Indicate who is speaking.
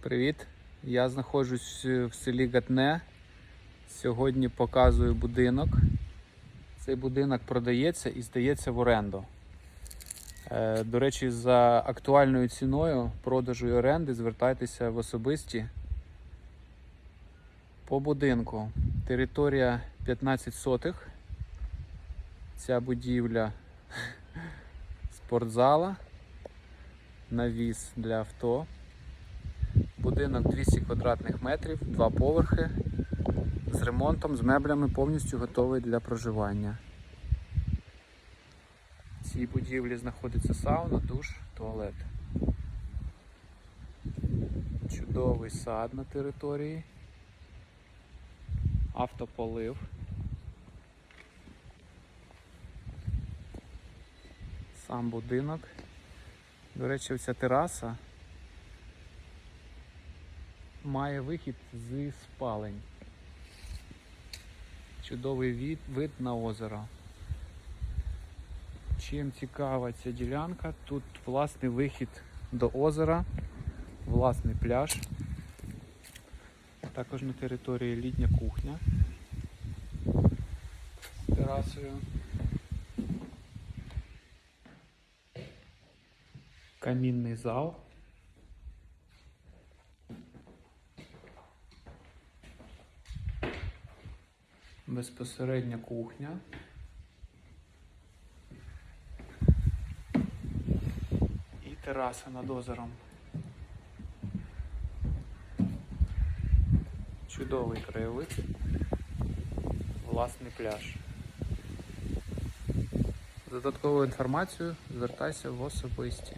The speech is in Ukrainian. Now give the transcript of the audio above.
Speaker 1: Привіт! Я знаходжусь в селі Гатне. Сьогодні показую будинок. Цей будинок продається і здається в оренду. Е, До речі, за актуальною ціною продажу і оренди звертайтеся в особисті по будинку. Територія 15 сотих. Ця будівля спортзала, навіс для авто. Будинок 200 квадратних метрів, два поверхи. З ремонтом, з меблями повністю готовий для проживання. В цій будівлі знаходиться сауна, душ, туалет. Чудовий сад на території. Автополив. Сам будинок. До речі, ця тераса має вихід зі спалень. Чудовий від, вид на озеро. Чим цікава ця ділянка? Тут власний вихід до озера, власний пляж. Також на території літня кухня терасою. Камінний зал. Безпосередня кухня. І тераса над озером. Чудовий краєвид. Власний пляж. За Додаткову інформацію звертайся в особисті.